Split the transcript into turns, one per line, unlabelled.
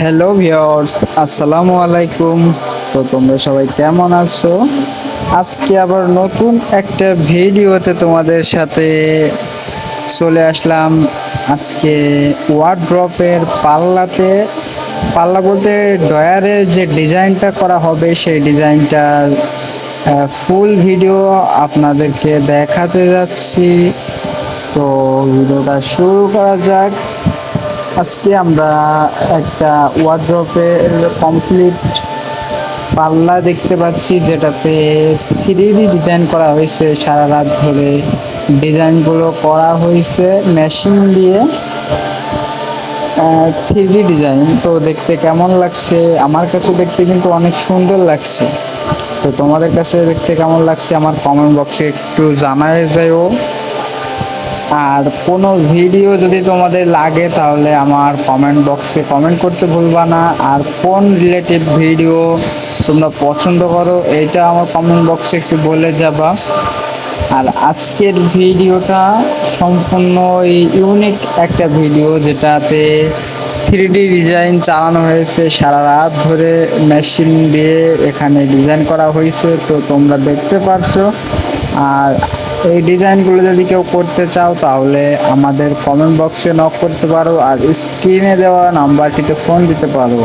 Hello viewers আসসালামু আলাইকুম তো তোমরা সবাই কেমন আছো? আজকে আবার নতুন একটা ভিডিওতে তোমাদের সাথে চলে আসলাম। আজকে ওয়ার্ড্রপের পাল্লাতে। পাল্লা বলতে ডয়ারের যে ডিজাইনটা করা হবে, সেই ডিজাইনটার ফুল ভিডিও আপনাদেরকে দেখাতে যাচ্ছি। তো ভিডিওটা শুরু করা যাক। আজকে আমরা একটা ওয়ার্ড্রপের কমপ্লিট পাল্লা দেখতে পাচ্ছি, যেটাতে থ্রি ডিজাইন করা হয়েছে। সারা রাত ধরে ডিজাইনগুলো করা হয়েছে মেশিন দিয়ে। থ্রি ডিজাইন তো দেখতে কেমন লাগছে? আমার কাছে দেখতে কিন্তু অনেক সুন্দর লাগছে। তো তোমাদের কাছে দেখতে কেমন লাগছে? আমার কমেন্ট বক্সে একটু জানায় যায়ও আর কোনো ভিডিও যদি তোমাদের লাগে, তাহলে আমার কমেন্ট বক্সে কমেন্ট করতে ভুলবা না। আর কোন রিলেটেড ভিডিও তোমরা পছন্দ করো, এটা আমার কমেন্ট বক্সে একটু বলে যাবা। আর আজকের ভিডিওটা সম্পূর্ণ ইউনিক একটা ভিডিও যেটাতে থ্রি ডি ডিজাইন চালানো হয়েছে সারা রাত ধরে। মেশিন দিয়ে এখানে ডিজাইন করা হয়েছে, তো তোমরা দেখতে পারছ। আর এই ডিজাইনগুলো যদি কেউ করতে চাও, তাহলে আমাদের কমেন্ট বক্সে নক করতে পারো আর স্ক্রিনে দেওয়া নাম্বারটিতে ফোন দিতে পারো।